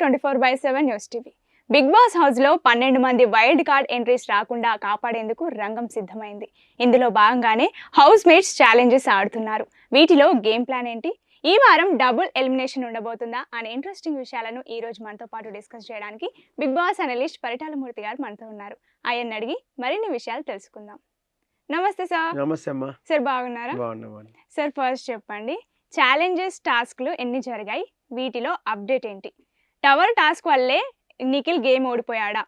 Twenty four by seven news TV. Bigg Boss హౌస్లో పన్నెండు మంది వైల్డ్ కార్డ్ ఎంట్రీస్ రాకుండా కాపాడేందుకు రంగం సిద్ధమైంది. ఇందులో భాగంగానే హౌస్ మేట్స్ ఛాలెంజెస్ ఆడుతున్నారు. వీటిలో గేమ్ ప్లాన్ ఏంటి? ఈ వారం డబుల్ ఎలిమినేషన్ ఉండబోతుందా? అనే ఇంట్రెస్టింగ్ విషయాలను ఈ రోజు మనతో పాటు డిస్కస్ చేయడానికి బిగ్ బాస్ అనలిస్ట్ పరిటాలమూర్తి గారు మనతో ఉన్నారు. ఆయన్ని అడిగి మరిన్ని విషయాలు తెలుసుకుందాం. నమస్తే సార్. నమస్తే అమ్మా. సార్ బాగున్నారా? బాగున్నా బాగున్నా. సార్ ఫస్ట్ చెప్పండి. ఛాలెంజెస్ టాస్క్లు ఎన్ని జరిగాయి? వీటిలో అప్డేట్ ఏంటి? టవర్ టాస్క్ వల్లే నిఖిల్ గేమ్ ఓడిపోయాడా?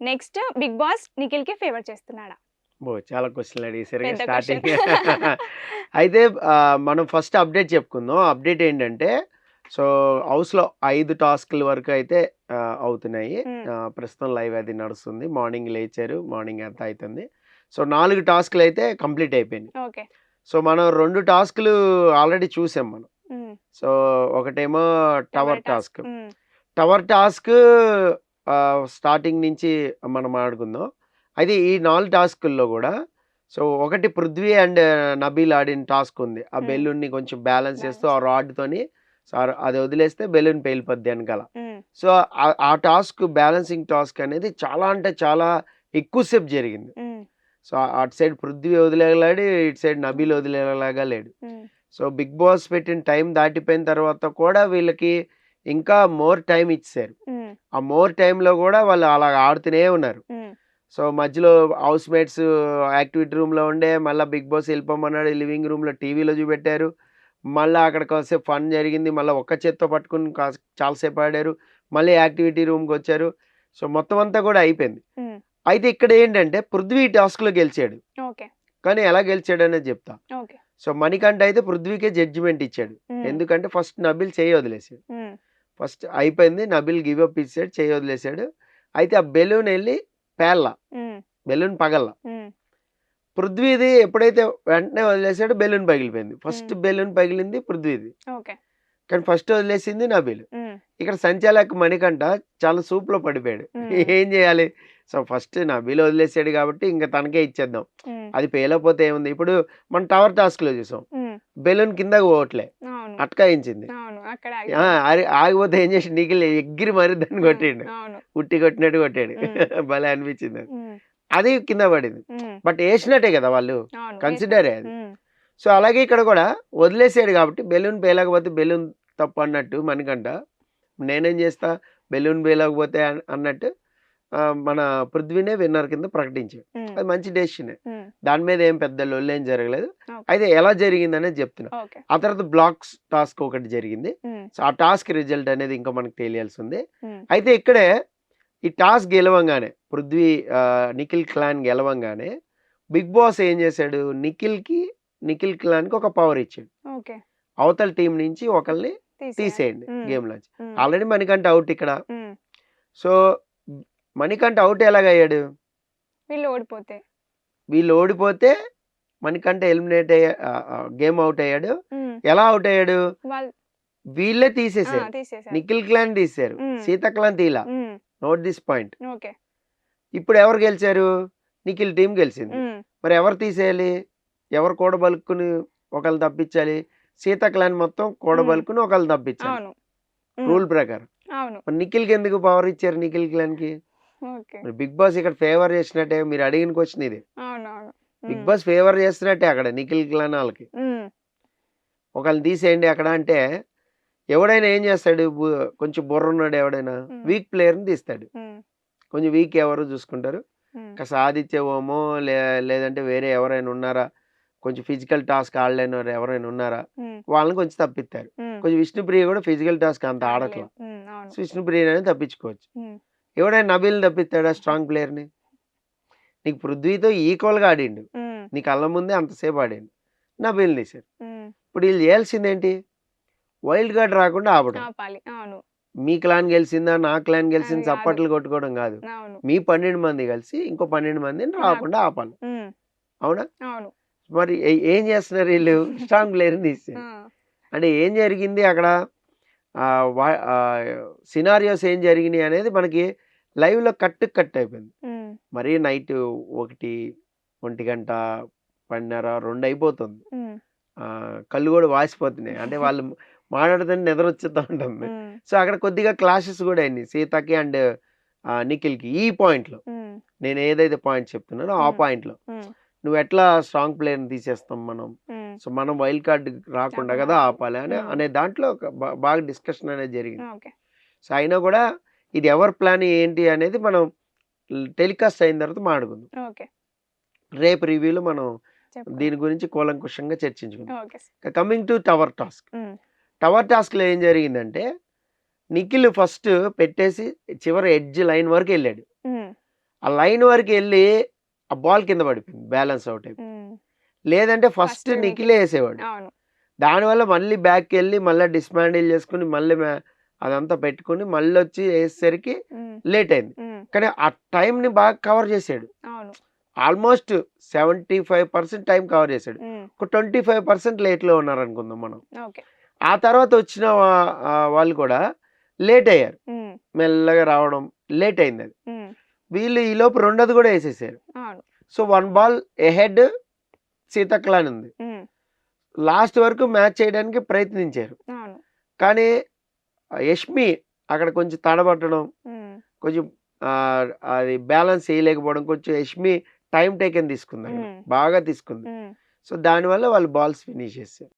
నెక్స్ట్ బిగ్ బాస్ నిఖిల్కి ఫేవర్ చేస్తున్నాడా? బో చాలా క్వశ్చన్లు అడిగేసారు పెద్ద స్టార్టింగ్. అయితే మనం ఫస్ట్ అప్డేట్ చెప్పుకుందాం. అప్డేట్ ఏంటంటే సో హౌస్లో ఐదు టాస్క్ల వరకు అయితే అవుతున్నాయి. ప్రస్తుతం లైవ్ అది నడుస్తుంది. మార్నింగ్ లేచారు. మార్నింగ్ అంతా అవుతుంది సో నాలుగు టాస్క్లు అయితే కంప్లీట్ అయిపోయినాయి. ఓకే. సో మనం రెండు టాస్క్లు ఆల్రెడీ చూసాం మనం. సో ఒకటేమో tower task. Tower task starting నుంచి మనం ఆడుకుందాం. అయితే ఈ నాలుగు టాస్కుల్లో కూడా సో ఒకటి పృథ్వీ అండ్ నబీల్ ఆడిన టాస్క్ ఉంది. ఆ. బెలూన్ని కొంచెం బ్యాలెన్స్ చేస్తూ ఆ రాడ్తోని సార్ అది వదిలేస్తే బెలూన్ పేలిపోద్ది వెనకాల. సో ఆ- ఆ టాస్క్ బ్యాలెన్సింగ్ టాస్క్ అనేది చాలా అంటే చాలా ఎక్కువసేపు జరిగింది. సో అటు సైడ్ పృథ్వీ వదిలేలాడి ఇటు సైడ్ నబీల్ వదిలేలాగా లేడు. సో బిగ్ బాస్ పెట్టిన టైం దాటిపోయిన తర్వాత కూడా వీళ్ళకి ఇంకా మోర్ టైం ఇచ్చారు ఆ మోర్ టైంలో కూడా వాళ్ళు అలా ఆడుతూనే ఉన్నారు. సో మధ్యలో హౌస్ మేట్స్ యాక్టివిటీ రూమ్లో ఉండే మళ్ళీ బిగ్ బాస్ వెళ్ళిపోమన్నాడు లివింగ్ రూమ్లో టీవీలో చూపెట్టారు. మళ్ళీ అక్కడ కాసేపు ఫన్ జరిగింది మళ్ళీ ఒక్క చేత్తో పట్టుకుని చాలాసేపు ఆడారు. మళ్ళీ యాక్టివిటీ రూమ్కి వచ్చారు. సో మొత్తం అంతా కూడా అయిపోయింది. అయితే ఇక్కడ ఏంటంటే పృథ్వీ టాస్క్లో గెలిచాడు. కానీ ఎలా గెలిచాడు అనేది చెప్తా సో మణికంఠ అయితే పృథ్వీకే జడ్జిమెంట్ ఇచ్చాడు. ఎందుకంటే ఫస్ట్ నబిల్ చేయి వదిలేసాడు ఫస్ట్ అయిపోయింది. నబిల్ గివ్ అప్ ఇచ్చాడు చేయి వదిలేసాడు అయితే ఆ బెలూన్ వెళ్ళి పేల్ల. బెలూన్ పగల్ల. పృథ్వీది ఎప్పుడైతే వెంటనే వదిలేసాడో బెలూన్ పగిలిపోయింది. ఫస్ట్. బెలూన్ పగిలింది పృథ్వీది. కానీ ఫస్ట్ వదిలేసింది నబిల్. ఇక్కడ సంచాలక్ మణికంఠ చాలా సూప్లో పడిపోయాడు. ఏం చేయాలి? సో ఫస్ట్ నబిల్ వదిలేసాడు కాబట్టి ఇంకా తనకే ఇచ్చేద్దాం. అది పేలకపోతే ఏముంది? ఇప్పుడు మనం టవర్ టాస్క్లో చూసాం బెలూన్ కిందకి పోవట్లే. అట్కాయించింది. ఆగిపోతే ఏం చేసి నీకు ఎగ్గిరి మరి దాన్ని కొట్టిండు. ఉట్టి కొట్టినట్టు కొట్టాడు. భలే అనిపించింది అది. కింద పడింది. బట్ వేసినట్టే కదా వాళ్ళు? కన్సిడర్ అది. ఉమ్, సో అలాగే ఇక్కడ కూడా వదిలేసాడు కాబట్టి బెలూన్ పేలకపోతే బెలూన్ తప్పు అన్నట్టు మనకంట. నేనేం చేస్తా? బెలూన్ పేలకపోతే అన్- అన్నట్టు మన పృథ్వీనే విన్నర్ కింద ప్రకటించాడు. అది మంచి డెసిషన్. దాని మీద ఏం పెద్ద లొల్లు ఏం జరగలేదు. అయితే ఎలా జరిగింది అనేది చెప్తున్నా ఆ తర్వాత బ్లాక్స్ టాస్క్ ఒకటి జరిగింది. సో ఆ టాస్క్ రిజల్ట్ అనేది ఇంకా మనకు తెలియాల్సి ఉంది అయితే ఇక్కడే ఈ టాస్క్ గెలవంగానే పృథ్వీ నిఖిల్ క్లాన్ గెలవంగానే బిగ్ బాస్ ఏం చేశాడు? నిఖిల్కి నిఖిల్ క్లాన్కి ఒక పవర్ ఇచ్చాడు. ఓకే. అవతల టీం నుంచి ఒకరిని. తీసేయండి ఉమ్, గేమ్ లోంచి ఉమ్, ఆల్రెడీ మణికంఠ అవుట్ ఇక్కడ. సో మణికంఠ అవుట్ ఎలాగయ్యాడు? వీళ్ళు ఓడిపోతే. వీళ్ళు ఓడిపోతే మణికంఠ ఎలిమినేట్ అయ్యా గేమ్ అవుట్ అయ్యాడు. ఎలా అవుట్ అయ్యాడు? వాళ్ళు తీసేసారు నిఖిల్ క్లాన్ తీసారు ఉమ్. సీత క్లాన్ తీలా నోట్ దిస్ పాయింట్. ఇప్పుడు ఎవరు గెలిచారు? నిఖిల్ టీం గెలిచింది. మరి ఎవరు తీసేయాలి? ఎవరు కూడబలుకుని ఒకళ్ళు తప్పించాలి? సీత క్లాన్ మొత్తం కూడబలుకుని ఒకళ్ళు తప్పించాలి. రూల్ ప్రకారం. నిఖిల్కి ఎందుకు పవర్ ఇచ్చారు నిఖిల్ క్లాన్ బిగ్ బాస్ ఇక్కడ ఫేవర్ చేసినట్టే మీరు అడిగిన క్వశ్చన్ ఇది. బిగ్ బాస్ ఫేవర్ చేస్తున్నట్టే అక్కడ నిఖిల్ క్లాన్ వాళ్ళకి. ఒకళ్ళని తీసేయండి అక్కడ అంటే ఎవడైనా ఏం చేస్తాడు? కొంచెం బుర్ర ఉన్నాడు ఎవడైనా. వీక్ ప్లేయర్ని తీస్తాడు. కొంచెం వీక్ ఎవరు చూసుకుంటారు. కాస్త ఆదిత్య ఓమో లేదంటే వేరే ఎవరైనా ఉన్నారా? కొంచెం ఫిజికల్ టాస్క్ ఆడలేని వారు ఎవరైనా ఉన్నారా? వాళ్ళని కొంచెం తప్పిస్తారు. కొంచెం విష్ణుప్రియ కూడా ఫిజికల్ టాస్క్ అంత ఆడట్లా. ఉమ్, అవును. సో విష్ణుప్రియ అనేది తప్పించుకోవచ్చు. ఎవడైనా నబీల్ తప్పిస్తాడా స్ట్రాంగ్ ప్లేయర్ని? నీకు పృథ్వీతో ఈక్వల్గా ఆడిండు. ఉమ్, నీ కళ్ళ ముందే అంతసేపు ఆడిండు. నబీల్ తీశారు ఇప్పుడు వీళ్ళు చేయాల్సిందేంటి వైల్డ్ కార్డ్ రాకుండా ఆపడం. మీ క్లాన్ గెలిచిందా నా క్లాన్ గెలిచింది. చప్పట్లు కొట్టుకోవడం కాదు. మీ పన్నెండు మంది కలిసి ఇంకో పన్నెండు మందిని రాకుండా ఆపాలి. అవునా? మరి ఏ- చేస్తున్నారు వీళ్ళు? స్ట్రాంగ్ ప్లేయర్ని ఆ, అంటే ఏం జరిగింది అక్కడ? సినారియోస్ ఏం జరిగినాయి అనేది మనకి లైవ్లో కట్టు కట్ అయిపోయింది. మరీ నైట్ ఒకటి ఒంటి గంట పన్నెర రెండు అయిపోతుంది. కళ్ళు కూడా వాసిపోతున్నాయి. అంటే వాళ్ళు మాట్లాడుతుంటే నిద్ర వచ్చేస్తా ఉంటుంది. సో అక్కడ కొద్దిగా క్లాషెస్ కూడా అయినాయి. సీతకి అండ్ నిఖిల్కి ఈ పాయింట్లో. నేను ఏదైతే పాయింట్ చెప్తున్నానో ఆ. పాయింట్లో. నువ్వు ఎట్లా స్ట్రాంగ్ ప్లేయర్ని తీసేస్తాం మనం? సో మనం వైల్డ్ కార్డ్ రాకుండా కదా ఆపాలి అని. అనే దాంట్లో బాగా డిస్కషన్ అనేది జరిగింది. సో అయినా కూడా ఇది ఎవరి ప్లాన్ ఏంటి అనేది మనం టెలికాస్ట్ అయిన తర్వాత మాట్లాడుకుందాం. ఓకే. రేపు రివ్యూలో మనం దీని గురించి కూలంకుషంగా చర్చించుకుందాం. Coming to tower task. Tower టాస్క్లో ఏం జరిగిందంటే నిఖిల్ ఫస్ట్ పెట్టేసి చివరి ఎడ్జ్ లైన్ వరకు వెళ్ళాడు. ఆ లైన్ వరకు వెళ్ళి ఆ బాల్ కింద పడిపోయింది బ్యాలెన్స్ అవుట్ అయిపోయింది. లేదంటే ఫస్ట్ నిఖిలే వేసేవాడు. దానివల్ల మళ్ళీ బ్యాక్కి వెళ్ళి మళ్ళీ డిస్మాండిల్ చేసుకుని మళ్ళీ అదంతా పెట్టుకుని మళ్ళీ వచ్చి వేసేసరికి లేట్ అయింది. కానీ ఆ టైంని బాగా కవర్ అవును. Almost seventy five percent time cover చేశాడు ఒక ట్వంటీ ఫైవ్ పర్సెంట్ లేట్లో ఉన్నారు అనుకుందాం మనం ఆ తర్వాత వచ్చిన వాళ్ళు కూడా లేట్ అయ్యారు. మెల్లగా రావడం లేట్ అయింది అది. వీళ్ళు ఈ లోపు రెండోది కూడా వేసేసారు. సో వన్ బాల్ ఎహెడ్ సీతక్కలాని ఉంది. లాస్ట్ వరకు మ్యాచ్ చేయడానికి ప్రయత్నించారు. కానీ యష్మి అక్కడ కొంచెం తడబట్టడం కొంచెం అది బ్యాలెన్స్ చేయలేకపోవడం కొంచెం యష్మి టైం టేకెన్ తీసుకుంది. బాగా తీసుకుంది. సో దానివల్ల వాళ్ళు బాల్స్ ఫినిష్ చేశారు.